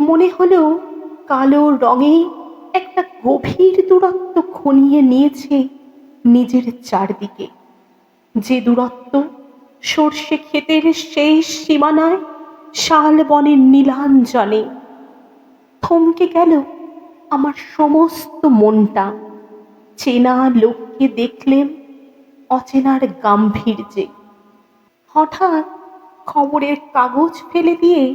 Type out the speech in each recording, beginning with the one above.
মনে হলো কালো রঙে একটা গভীর দূরত্ব খনিয়ে নিয়েছে নিজের চারদিকে। যে দূরত্ব সর্ষে ক্ষেতের সেই সীমানায় শাল বনের নীলাঞ্জনে। থমকে গেল আমার সমস্ত মনটা। চেনা লোককে দেখলেন অচেনার গাম্ভীর্যে। হঠাৎ খবরের কাগজ ফেলে দিয়ে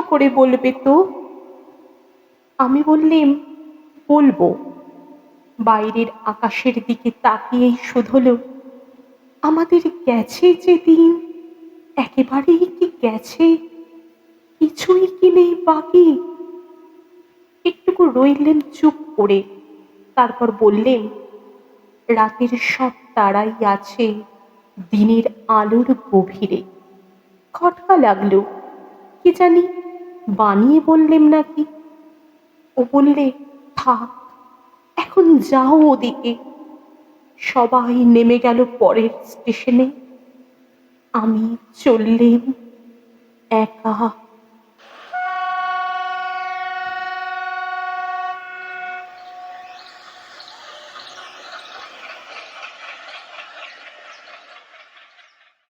করে বলবে তো? আমি বললেম, বলব। বাইরের আকাশের দিকে তাকিয়েই শুধল আমাদের গেছে যে দিন একেবারেই কি গেছে? কিছুই কি নেই বাকি? একটুকু রইলেন চুপ করে, তারপর বললেন, রাতের সব তারাই আছে দিনের আলোর গভীরে। খটকা লাগল, কি জানি বানিয়ে বললেম নাকি? ও বললে, থাক, এখন যাও ওদিকে। সবাই নেমে গেল পরের স্টেশনে। আমি চললেম একা।